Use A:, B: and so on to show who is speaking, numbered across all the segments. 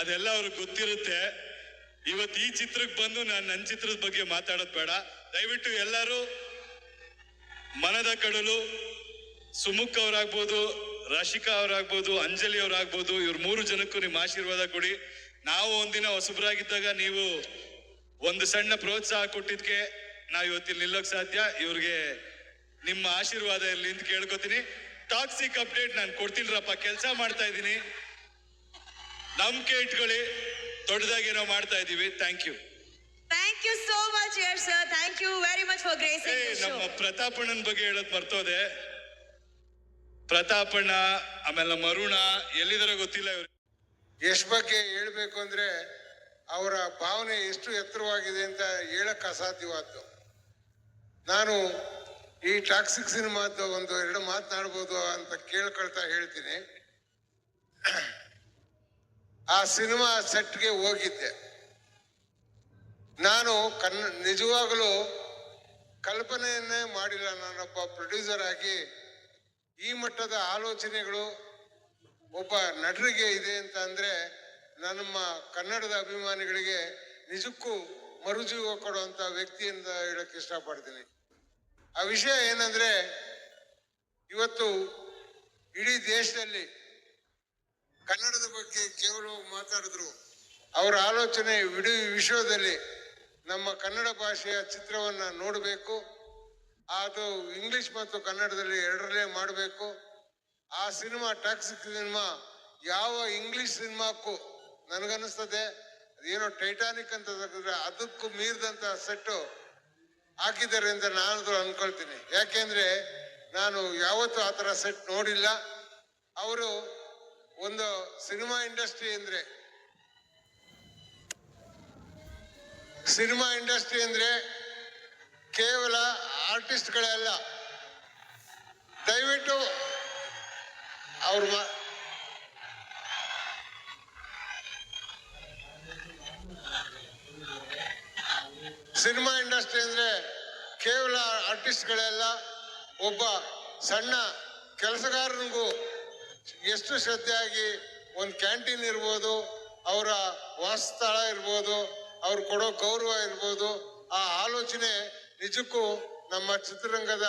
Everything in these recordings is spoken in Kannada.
A: ಅದೆಲ್ಲ ಅವ್ರಿಗೆ ಗೊತ್ತಿರುತ್ತೆ. ಇವತ್ತು ಈ ಚಿತ್ರಕ್ಕೆ ಬಂದು ನಾನು ನನ್ನ ಚಿತ್ರದ ಬಗ್ಗೆ ಮಾತಾಡೋದು ಬೇಡ. ದಯವಿಟ್ಟು ಎಲ್ಲರೂ ಮನದ ಕಡಲು ಸುಮುಖ್ ಅವರಾಗ್ಬೋದು, ರಾಶಿಕಾ ಅವರಾಗ್ಬೋದು, ಅಂಜಲಿ ಅವರಾಗ್ಬೋದು, ಇವ್ರ ಮೂರು ಜನಕ್ಕೂ ನಿಮ್ಮ ಆಶೀರ್ವಾದ ಕೊಡಿ. ನಾವು ಒಂದಿನ ಹೊಸಬ್ರಾಗಿದ್ದಾಗ ನೀವು ಒಂದು ಸಣ್ಣ ಪ್ರೋತ್ಸಾಹ ಕೊಟ್ಟಿದ್ಕೆ ನಾವು ಇವತ್ತಿಲ್ಲಿ ನಿಲ್ಲೋಕೆ ಸಾಧ್ಯ. ಇವ್ರಿಗೆ ನಿಮ್ಮ ಆಶೀರ್ವಾದ ಇರ್ಲಿ ಅಂತ ಕೇಳ್ಕೊತೀನಿ. ಟಾಕ್ಸಿಕ್ ಅಪ್ಡೇಟ್ ನಾನು ಕೊಡ್ತಿಲ್ರಪ್ಪ, ಕೆಲಸ ಮಾಡ್ತಾ ಇದ್ದೀನಿ. ನಂಬಿಕೆ ಇಟ್ಕೊಳ್ಳಿ. ದೊಡ್ಡದಾಗಿ ನಾವು ಮಾಡ್ತಾ ಇದೀವಿ thank you
B: thank you so much your sir thank you very much for grace
A: ಏ ನಮ್ಮ. ಪ್ರತಾಪಣ್ಣನ ಬಗ್ಗೆ ಹೇಳೋದ್ ಬರ್ತೋದೆ ಪ್ರತಾಪಣ್ಣ ಆಮೇಲೆ ನಮ್ಮ ಅರುಣ ಎಲ್ಲಿದಾರ ಗೊತ್ತಿಲ್ಲ ಇವ್ರು.
C: ಯಶ್ ಬಗ್ಗೆ ಹೇಳ್ಬೇಕು ಅಂದ್ರೆ ಅವರ ಭಾವನೆ ಎಷ್ಟು ಎತ್ತರವಾಗಿದೆ ಅಂತ ಹೇಳಕ್ ಅಸಾಧ್ಯವಾದ್ದು. ನಾನು ಈ ಟಾಕ್ಸಿಕ್ ಸಿನಿಮಾದ ಒಂದು ಎರಡು ಮಾತನಾಡ್ಬೋದು ಅಂತ ಕೇಳ್ಕೊಳ್ತಾ ಹೇಳ್ತೀನಿ. ಆ ಸಿನಿಮಾ ಸೆಟ್ಗೆ ಹೋಗಿದ್ದೆ. ನಾನು ಕನ್ನ ನಿಜವಾಗಲೂ ಕಲ್ಪನೆಯನ್ನೇ ಮಾಡಿಲ್ಲ. ನಾನೊಬ್ಬ ಪ್ರೊಡ್ಯೂಸರ್ ಆಗಿ ಈ ಮಟ್ಟದ ಆಲೋಚನೆಗಳು ಒಬ್ಬ ನಟರಿಗೆ ಇದೆ ಅಂತ ಅಂದರೆ ನಮ್ಮ ಕನ್ನಡದ ಅಭಿಮಾನಿಗಳಿಗೆ ನಿಜಕ್ಕೂ ಮರುಜೀವ ಕೊಡುವಂತ ವ್ಯಕ್ತಿ ಅಂತ ಹೇಳಕ್ ಇಷ್ಟಪಡ್ತೀನಿ. ಆ ವಿಷಯ ಏನಂದ್ರೆ ಇವತ್ತು ಇಡೀ ದೇಶದಲ್ಲಿ ಕನ್ನಡದ ಕೇವಲ ಮಾತಾಡಿದ್ರು. ಅವರ ಆಲೋಚನೆ ಇಡೀ ವಿಶ್ವದಲ್ಲಿ ನಮ್ಮ ಕನ್ನಡ ಭಾಷೆಯ ಚಿತ್ರವನ್ನು ನೋಡಬೇಕು. ಅದು ಇಂಗ್ಲಿಷ್ ಮತ್ತು ಕನ್ನಡದಲ್ಲಿ ಎರಡರಲ್ಲೇ ಮಾಡಬೇಕು. ಆ ಸಿನಿಮಾ, ಟಾಕ್ಸಿಕ್ ಸಿನಿಮಾ ಯಾವ ಇಂಗ್ಲಿಷ್ ಸಿನಿಮಾಕ್ಕೂ ನನಗನ್ನಿಸ್ತದೆ. ಏನೋ ಟೈಟಾನಿಕ್ ಅಂತ ತೆಗೆದ್ರೆ ಅದಕ್ಕೂ ಮೀರಿದಂತ ಸೆಟ್ಟು ಹಾಕಿದ್ದಾರೆ ಅಂತ ನಾನು ಅನ್ಕೊಳ್ತೀನಿ. ಯಾಕೆಂದ್ರೆ ನಾನು ಯಾವತ್ತೂ ಆ ಥರ ಸೆಟ್ ನೋಡಿಲ್ಲ. ಅವರು ಒಂದು ಸಿನಿಮಾ ಇಂಡಸ್ಟ್ರಿ ಅಂದ್ರೆ ಸಿನಿಮಾ ಇಂಡಸ್ಟ್ರಿ ಅಂದ್ರೆ ಕೇವಲ ಆರ್ಟಿಸ್ಟ್ಗಳೆಲ್ಲ. ದಯವಿಟ್ಟು ಅವ್ರ ಸಿನಿಮಾ ಇಂಡಸ್ಟ್ರಿ ಅಂದ್ರೆ ಕೇವಲ ಆರ್ಟಿಸ್ಟ್ಗಳೆಲ್ಲ, ಒಬ್ಬ ಸಣ್ಣ ಕೆಲಸಗಾರನಿಗೂ ಎಷ್ಟು ಶ್ರದ್ಧೆಯಾಗಿ ಒಂದು ಕ್ಯಾಂಟೀನ್ ಇರ್ಬೋದು, ಅವರ ವಾಸಸ್ಥಳ ಇರ್ಬೋದು, ಅವ್ರು ಕೊಡೋ ಗೌರವ ಇರ್ಬೋದು, ಆ ಆಲೋಚನೆ ನಿಜಕ್ಕೂ ನಮ್ಮ ಚಿತ್ರರಂಗದ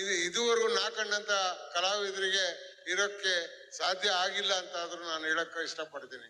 C: ಇದು ಇದುವರೆಗೂ ನಾಕಂಡಂತ ಕಲಾವಿದರಿಗೆ ಇರೋಕ್ಕೆ ಸಾಧ್ಯ ಆಗಿಲ್ಲ ಅಂತ ಆದ್ರೂ ನಾನು ಹೇಳಕ್ಕೆ ಇಷ್ಟಪಡ್ತೀನಿ.